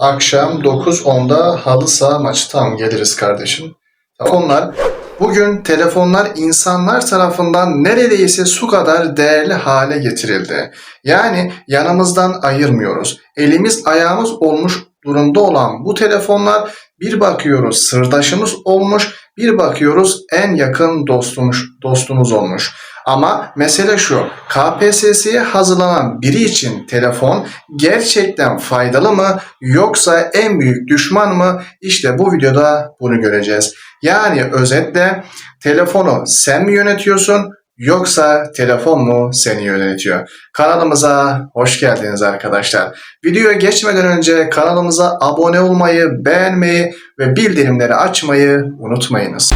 Akşam 9.10'da halı saha maçı. Tamam geliriz kardeşim. Telefonlar. Bugün telefonlar insanlar tarafından neredeyse su kadar değerli hale getirildi. Yani yanımızdan ayırmıyoruz. Elimiz ayağımız olmuş durumda olan bu telefonlar bir bakıyoruz sırdaşımız olmuş, bir bakıyoruz en yakın dostumuz, dostumuz olmuş. Ama mesele şu, KPSS'ye hazırlanan biri için telefon gerçekten faydalı mı yoksa en büyük düşman mı? İşte bu videoda bunu göreceğiz. Yani özetle telefonu sen mi yönetiyorsun yoksa telefon mu seni yönetiyor? Kanalımıza hoş geldiniz arkadaşlar. Videoya geçmeden önce kanalımıza abone olmayı, beğenmeyi ve bildirimleri açmayı unutmayınız.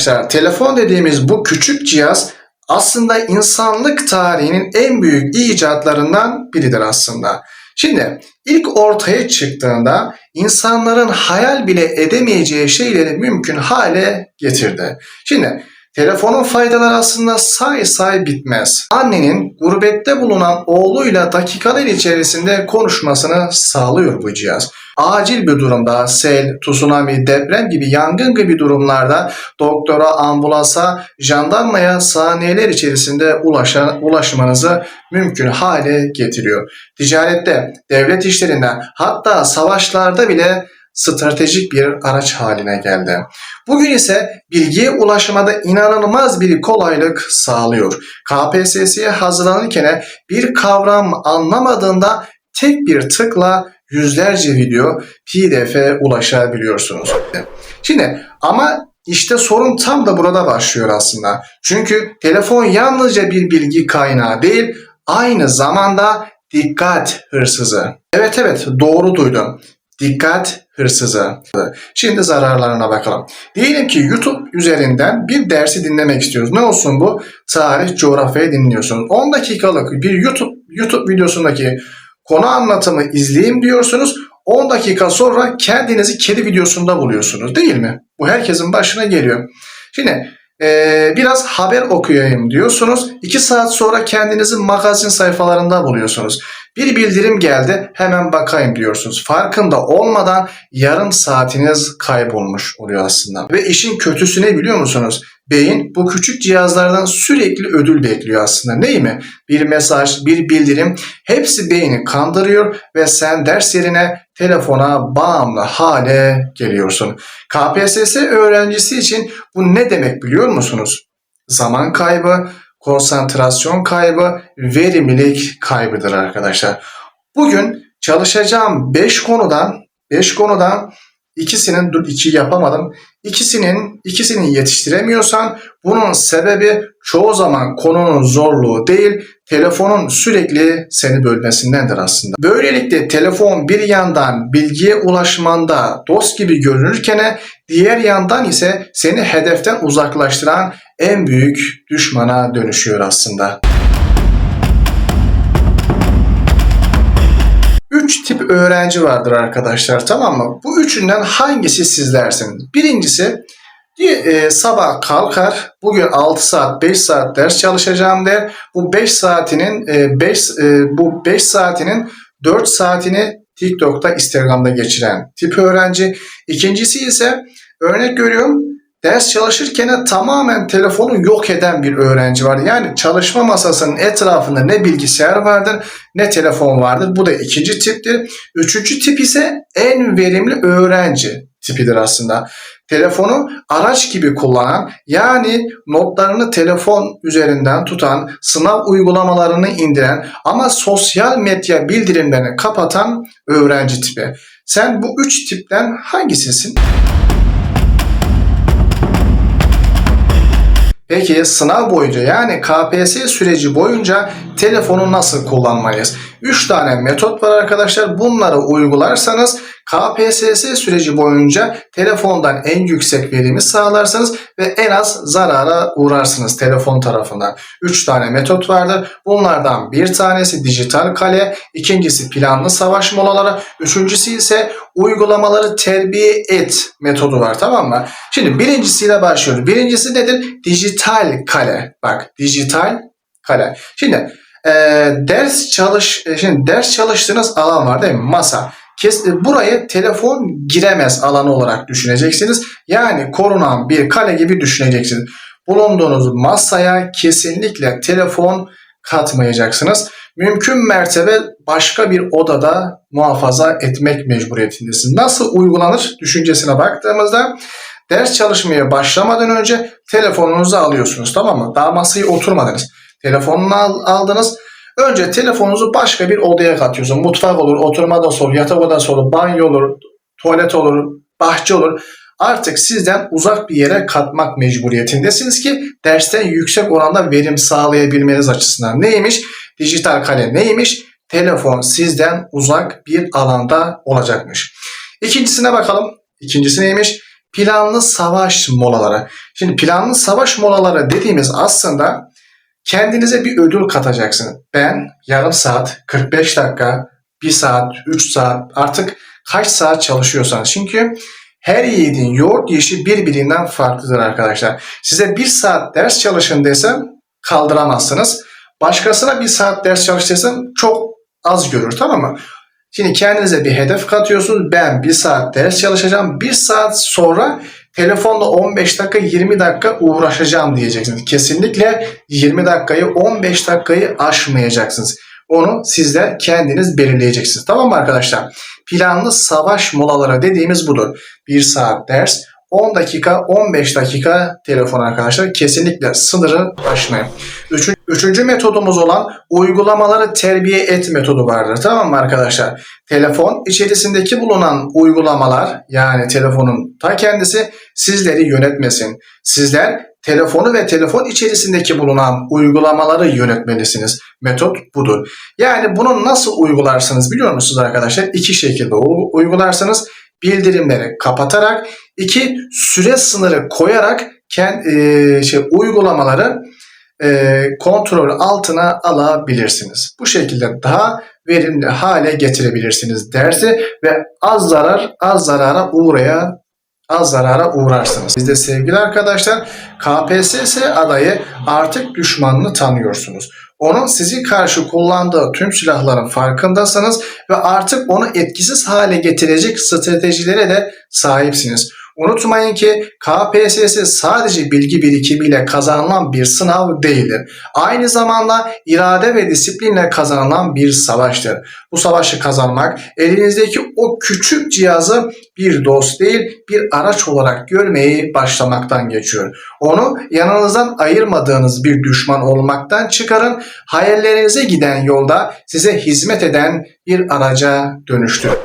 Arkadaşlar telefon dediğimiz bu küçük cihaz aslında insanlık tarihinin en büyük icatlarından biridir aslında. Şimdi ilk ortaya çıktığında insanların hayal bile edemeyeceği şeyleri mümkün hale getirdi. Şimdi telefonun faydaları aslında say say bitmez. Annenin gurbette bulunan oğluyla dakikalar içerisinde konuşmasını sağlıyor bu cihaz. Acil bir durumda sel, tsunami, deprem gibi yangın gibi durumlarda doktora, ambulansa, jandarmaya saniyeler içerisinde ulaşa, ulaşmanızı mümkün hale getiriyor. Ticarette, devlet işlerinde hatta savaşlarda bile stratejik bir araç haline geldi. Bugün ise bilgiye ulaşmada inanılmaz bir kolaylık sağlıyor. KPSS'ye hazırlanırken bir kavram anlamadığında tek bir tıkla yüzlerce video PDF'e ulaşabiliyorsunuz. Şimdi ama işte sorun tam da burada başlıyor aslında. Çünkü telefon yalnızca bir bilgi kaynağı değil, aynı zamanda dikkat hırsızı. Evet evet doğru duydun. Dikkat hırsızı. Şimdi zararlarına bakalım. Diyelim ki YouTube üzerinden bir dersi dinlemek istiyoruz. Ne olsun bu? Tarih, coğrafyayı dinliyorsunuz. 10 dakikalık bir YouTube YouTube videosundaki konu anlatımı izleyeyim diyorsunuz. 10 dakika sonra kendinizi kedi videosunda buluyorsunuz değil mi? Bu herkesin başına geliyor. Şimdi ee, biraz haber okuyayım diyorsunuz. 2 saat sonra kendinizi magazin sayfalarında buluyorsunuz. Bir bildirim geldi hemen bakayım diyorsunuz. Farkında olmadan yarım saatiniz kaybolmuş oluyor aslında. Ve işin kötüsü ne biliyor musunuz? Beyin bu küçük cihazlardan sürekli ödül bekliyor aslında. Ney mi? Bir mesaj, bir bildirim hepsi beyni kandırıyor ve sen ders yerine telefona bağımlı hale geliyorsun. KPSS öğrencisi için bu ne demek biliyor musunuz? Zaman kaybı, konsantrasyon kaybı, verimlilik kaybıdır arkadaşlar. Bugün çalışacağım 5 konudan 5 konudan ikisinin dur iki yapamadım. İkisinin ikisini yetiştiremiyorsan bunun sebebi çoğu zaman konunun zorluğu değil, telefonun sürekli seni bölmesindendir aslında. Böylelikle telefon bir yandan bilgiye ulaşmanda dost gibi görünürken diğer yandan ise seni hedeften uzaklaştıran en büyük düşmana dönüşüyor aslında. Üç tip öğrenci vardır arkadaşlar tamam mı? Bu üçünden hangisi sizlersiniz? Birincisi e, sabah kalkar bugün 6 saat 5 saat ders çalışacağım der. Bu 5 saatinin 5 e, e, bu 5 saatinin 4 saatini TikTok'ta Instagram'da geçiren tip öğrenci. İkincisi ise örnek görüyorum ders çalışırken tamamen telefonu yok eden bir öğrenci var. Yani çalışma masasının etrafında ne bilgisayar vardır ne telefon vardır. Bu da ikinci tiptir. Üçüncü tip ise en verimli öğrenci tipidir aslında. Telefonu araç gibi kullanan yani notlarını telefon üzerinden tutan, sınav uygulamalarını indiren ama sosyal medya bildirimlerini kapatan öğrenci tipi. Sen bu üç tipten hangisisin? Peki sınav boyunca yani KPSS süreci boyunca telefonu nasıl kullanmayız? 3 tane metot var arkadaşlar. Bunları uygularsanız KPSS süreci boyunca telefondan en yüksek verimi sağlarsınız ve en az zarara uğrarsınız telefon tarafından. 3 tane metot vardır. Bunlardan bir tanesi dijital kale, ikincisi planlı savaş molaları, üçüncüsü ise uygulamaları terbiye et metodu var tamam mı? Şimdi birincisiyle başlıyoruz. Birincisi nedir? Dijital kale. Bak dijital kale. Şimdi e, ders çalış e, şimdi ders çalıştığınız alan var değil mi? Masa. Kes, e, burayı telefon giremez alanı olarak düşüneceksiniz. Yani korunan bir kale gibi düşüneceksiniz. Bulunduğunuz masaya kesinlikle telefon katmayacaksınız. Mümkün mertebe başka bir odada muhafaza etmek mecburiyetindesiniz. Nasıl uygulanır düşüncesine baktığımızda ders çalışmaya başlamadan önce telefonunuzu alıyorsunuz tamam mı? Daha masaya oturmadınız. Telefonunu al- aldınız. Önce telefonunuzu başka bir odaya katıyorsun. Mutfak olur, oturma odası olur, yatak odası olur, banyo olur, tuvalet olur, bahçe olur. Artık sizden uzak bir yere katmak mecburiyetindesiniz ki dersten yüksek oranda verim sağlayabilmeniz açısından. Neymiş? Dijital kale neymiş? Telefon sizden uzak bir alanda olacakmış. İkincisine bakalım. İkincisi neymiş? Planlı savaş molaları. Şimdi planlı savaş molaları dediğimiz aslında kendinize bir ödül katacaksınız. Ben yarım saat, 45 dakika, 1 saat, 3 saat artık kaç saat çalışıyorsanız. Çünkü her yiğidin yoğurt yiyişi birbirinden farklıdır arkadaşlar. Size 1 saat ders çalışın desem kaldıramazsınız. Başkasına 1 saat ders çalış desem çok az görür tamam mı? Şimdi kendinize bir hedef katıyorsunuz. Ben 1 saat ders çalışacağım. 1 saat sonra telefonla 15 dakika 20 dakika uğraşacağım diyeceksiniz. Kesinlikle 20 dakikayı 15 dakikayı aşmayacaksınız. Onu sizler kendiniz belirleyeceksiniz. Tamam mı arkadaşlar? Planlı savaş molaları dediğimiz budur. 1 saat ders, 10 dakika, 15 dakika telefon arkadaşlar. Kesinlikle sınırı aşmayın. Üçüncü, üçüncü metodumuz olan uygulamaları terbiye et metodu vardır. Tamam mı arkadaşlar? Telefon içerisindeki bulunan uygulamalar yani telefonun ta kendisi sizleri yönetmesin. Sizler telefonu ve telefon içerisindeki bulunan uygulamaları yönetmelisiniz. Metot budur. Yani bunu nasıl uygularsınız biliyor musunuz arkadaşlar? İki şekilde uygularsınız. Bildirimleri kapatarak, iki süre sınırı koyarak kendi şey uygulamaları e, kontrol altına alabilirsiniz. Bu şekilde daha verimli hale getirebilirsiniz dersi ve az zarar az zarara uğraya az zarara uğrarsınız. Siz de sevgili arkadaşlar KPSS adayı artık düşmanını tanıyorsunuz. Onun sizi karşı kullandığı tüm silahların farkındasınız ve artık onu etkisiz hale getirecek stratejilere de sahipsiniz. Unutmayın ki KPSS sadece bilgi birikimiyle kazanılan bir sınav değildir. Aynı zamanda irade ve disiplinle kazanılan bir savaştır. Bu savaşı kazanmak elinizdeki o küçük cihazı bir dost değil bir araç olarak görmeyi başlamaktan geçiyor. Onu yanınızdan ayırmadığınız bir düşman olmaktan çıkarın, hayallerinize giden yolda size hizmet eden bir araca dönüştürün.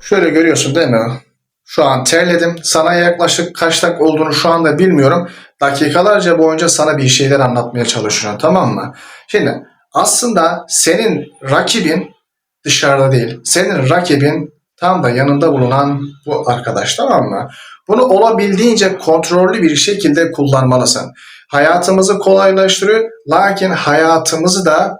Şöyle görüyorsun değil mi? Şu an terledim. Sana yaklaşık kaç dakika olduğunu şu anda bilmiyorum. Dakikalarca boyunca sana bir şeyler anlatmaya çalışıyorum tamam mı? Şimdi aslında senin rakibin dışarıda değil. Senin rakibin tam da yanında bulunan bu arkadaş tamam mı? Bunu olabildiğince kontrollü bir şekilde kullanmalısın. Hayatımızı kolaylaştırıyor lakin hayatımızı da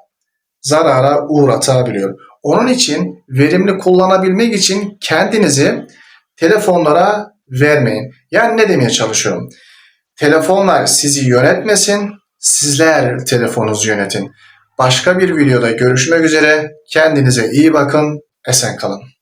zarara uğratabiliyor. Onun için verimli kullanabilmek için kendinizi telefonlara vermeyin. Yani ne demeye çalışıyorum? Telefonlar sizi yönetmesin, sizler telefonunuzu yönetin. Başka bir videoda görüşmek üzere. Kendinize iyi bakın, esen kalın.